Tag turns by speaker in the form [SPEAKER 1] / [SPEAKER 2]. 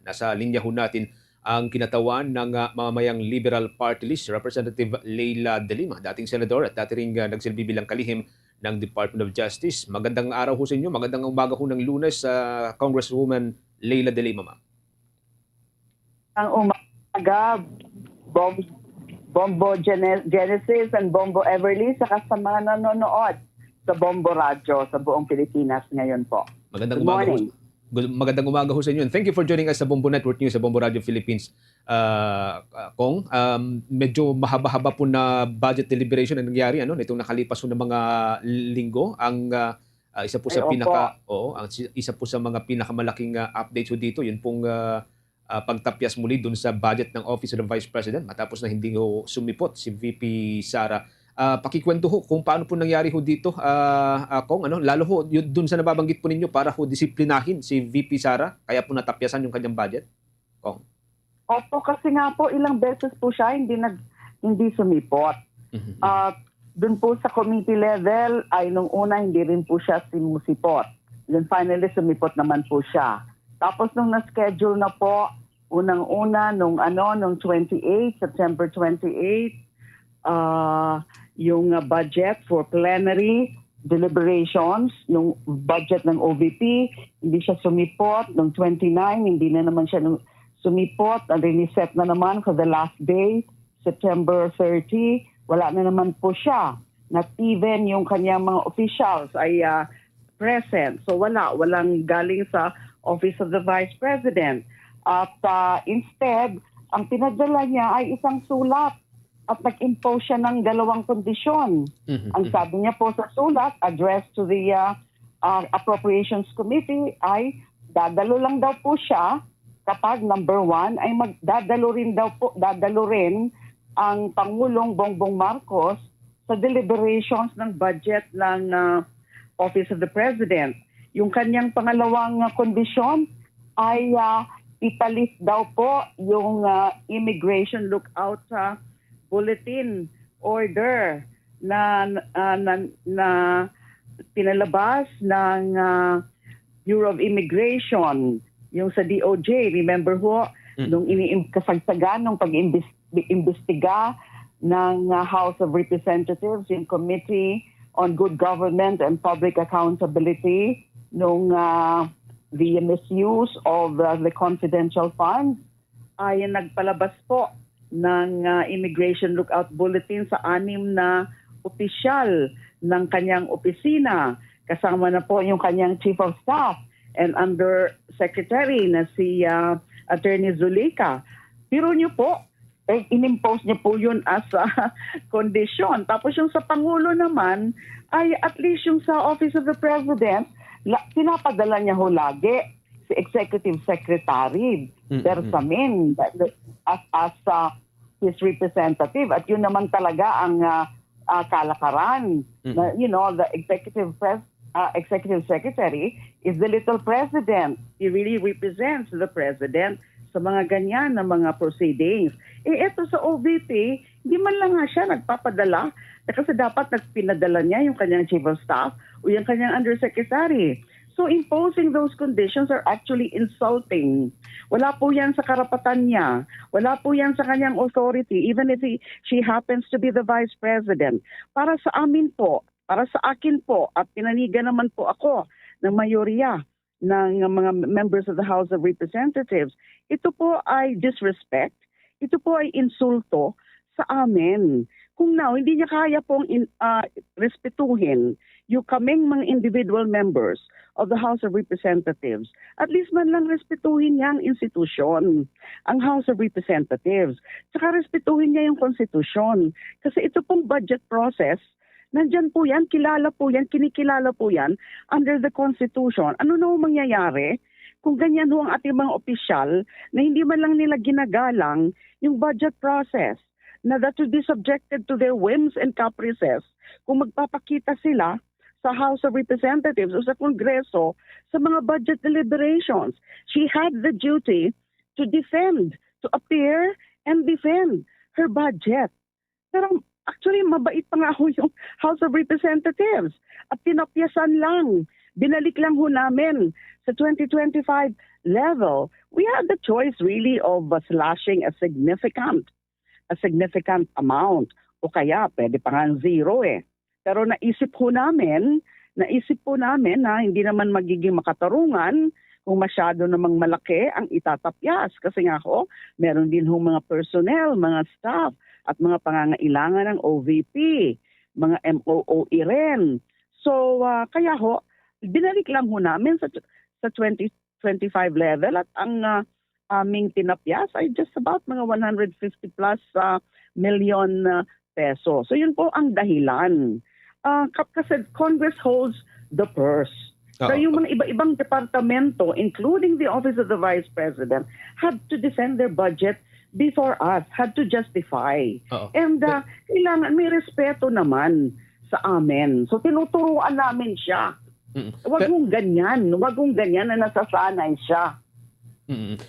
[SPEAKER 1] Nasa linya ho natin ang kinatawan ng uh, mamamayang Liberal Party List, Representative Leila De Lima, dating senador at dati ring uh, nagsilbi bilang kalihim ng Department of Justice. Magandang araw ho sa inyo, magandang umaga ho ng lunes, uh, Congresswoman Leila De Lima, ma'am.
[SPEAKER 2] ang umaga, Bom, Bombo Gene- Genesis and Bombo Everly, saka sa mga nanonood sa Bombo Radio sa buong Pilipinas ngayon po.
[SPEAKER 1] Magandang
[SPEAKER 2] Good
[SPEAKER 1] umaga
[SPEAKER 2] morning.
[SPEAKER 1] Good- Magandang umaga ho sa inyo. And thank you for joining us sa Bombo Network News sa Bombo Radio Philippines. Uh, Kong, um, medyo mahaba-haba po na budget deliberation na nangyari ano nitong nakalipas po ng mga linggo. Ang uh, uh, isa po sa
[SPEAKER 2] Ay,
[SPEAKER 1] pinaka oo, ang isa po sa mga pinakamalaking uh, updates ho dito, yun pong uh, uh, pagtapyas muli dun sa budget ng Office of the Vice President matapos na hindi ho sumipot si VP Sara. Uh, pakikwento ho kung paano po nangyari ho dito, uh, uh, ano, lalo ho yun, dun sa nababanggit po ninyo para ho disiplinahin si VP Sara, kaya po natapyasan yung kanyang budget? Kong.
[SPEAKER 2] Opo, kasi nga po ilang beses po siya hindi nag hindi sumipot.
[SPEAKER 1] Mhm.
[SPEAKER 2] At dun po sa committee level ay nung una hindi rin po siya simusipot. Then finally sumipot naman po siya. Tapos nung na-schedule na po, unang-una nung ano, nung 28, September 28, ah yung uh, budget for plenary deliberations, yung budget ng OVP, hindi siya sumipot. Nung 29, hindi na naman siya sumipot. Ang riniset na naman for the last day, September 30. Wala na naman po siya. Not even yung kanyang mga officials ay ah, present. So wala, walang galing sa Office of the Vice President. At ah, instead, ang pinadala niya ay isang sulat at nag-impose siya ng dalawang kondisyon.
[SPEAKER 1] Mhm.
[SPEAKER 2] Ang sabi niya po sa sulat, addressed to the uh, uh, Appropriations Committee, ay dadalo lang daw po siya kapag number one ay magdadalo rin daw po, dadalo rin ang Pangulong Bongbong Marcos sa deliberations ng budget ng uh, Office of the President. Yung kanyang pangalawang uh, kondisyon ay uh, italis daw po yung uh, immigration lookout sa bulletin order na ah, na, na pinalabas ng ah, Bureau of Immigration yung sa DOJ remember ho
[SPEAKER 1] Mm.
[SPEAKER 2] nung iniimbestigahan nung pag-imbestiga ng ah, House of Representatives yung Committee on Good Government and Public Accountability nung ah, the misuse of ah, the confidential funds ay nagpalabas po ng ah, immigration lookout bulletin sa anim na opisyal ng kanyang opisina. Kasama na po yung kanyang chief of staff and under secretary na si ah, Attorney Zuleika. Pero niyo po, eh, inimpose niya po yun as a condition. Tapos yung sa Pangulo naman, ay at least yung sa Office of the President, la, pinapadala niya ho lagi si Executive Secretary Bersamin as, as uh, his representative. At yun naman talaga ang uh, uh, kalakaran.
[SPEAKER 1] Mm.
[SPEAKER 2] Na, you know, the Executive Pres uh, Executive Secretary is the little president. He really represents the president sa mga ganyan na mga proceedings. Eh, eto sa OVP, hindi man lang nga siya nagpapadala eh, kasi dapat nagpinadala niya yung kanyang chief of staff o yung kanyang undersecretary. So imposing those conditions are actually insulting. Wala po yan sa karapatan niya. Wala po yan sa kanyang authority, even if he, she happens to be the vice president. Para sa amin po, para sa akin po, at pinanigan naman po ako ng mayorya ng mga members of the House of Representatives, ito po ay disrespect, ito po ay insulto sa amin. Kung now, hindi niya kaya pong in, ah, respetuhin yung kaming mga individual members of the House of Representatives, at least man lang respetuhin niya ang institusyon, ang House of Representatives. Tsaka respetuhin niya yung konstitusyon. Kasi ito pong budget process, nandyan po yan, kilala po yan, kinikilala po yan under the Constitution. Ano na mangyayari kung ganyan ho ang ating mga opisyal na hindi man lang nila ginagalang yung budget process na that will be subjected to their whims and caprices kung magpapakita sila sa House of Representatives o sa Kongreso sa mga budget deliberations. She had the duty to defend, to appear and defend her budget. Pero actually, mabait pa nga ho yung House of Representatives. At tinapyasan lang. Binalik lang ho namin sa 2025 level, we had the choice really of slashing a significant, a significant amount. O kaya, pwede pa nga zero eh. Pero naisip po namin, naisip po namin na hindi naman magiging makatarungan kung masyado namang malaki ang itatapyas. Kasi nga ho, meron din ho mga personnel, mga staff, at mga pangangailangan ng OVP, mga MOOE rin. So, ah, kaya ho, binalik lang ho namin sa, sa 2025 level at ang ah, aming tinapyas ay just about mga 150 plus ah, million ah, peso. So, yun po ang dahilan. Ah, kap- kasi Congress holds the purse. So
[SPEAKER 1] Oo.
[SPEAKER 2] yung mga iba-ibang departamento, including the Office of the Vice President, had to defend their budget before us, had to justify.
[SPEAKER 1] Oo.
[SPEAKER 2] And uh, kailangan may respeto naman sa amin. So tinuturuan namin siya.
[SPEAKER 1] Mm.
[SPEAKER 2] Huwag
[SPEAKER 1] Pero-
[SPEAKER 2] mong ganyan. Huwag mong ganyan na nasasanay siya.
[SPEAKER 1] Mm.